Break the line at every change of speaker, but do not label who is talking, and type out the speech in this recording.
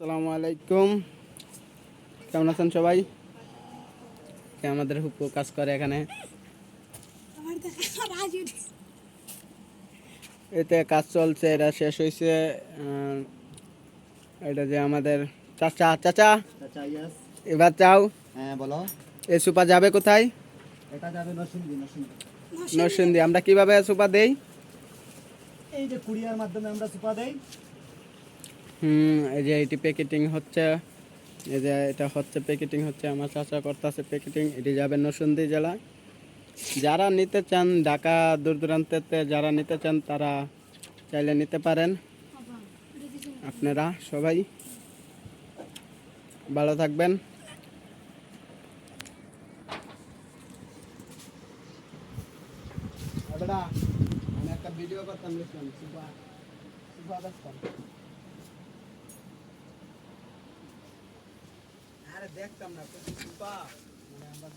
আসসালামু আলাইকুম। কেমন আছেন সবাই? কে আমাদের হুপু কাজ করে এখানে? এতে কাজ চলছে এটা শেষ হয়েছে এটা যে আমাদের চাচা চাচা?
চাচা
এবার চাও
হ্যাঁ বলো।
এই সুপা যাবে কোথায়?
এটা যাবে নরসিংদী। নরসিংদী।
নরসিংদী আমরা কীভাবে সুপা দেই?
এই যে কুরিয়ার মাধ্যমে আমরা সুপা দেই।
এই যে এটি প্যাকেটিং হচ্ছে, এই যে এটা হচ্ছে প্যাকেটিং হচ্ছে, আমার চাচা করতেছে প্যাকেটিং, এটি যাবে নরসিংদী জেলায় যারা নিতে চান ঢাকা দূর দূরান্তেতে, যারা নিতে চান তারা চাইলে নিতে পারেন। আপনারা সবাই ভালো থাকবেন। আমি একটা ভিডিও করতাম সুপা সুপা দেখতাম না সুপা মানে আমরা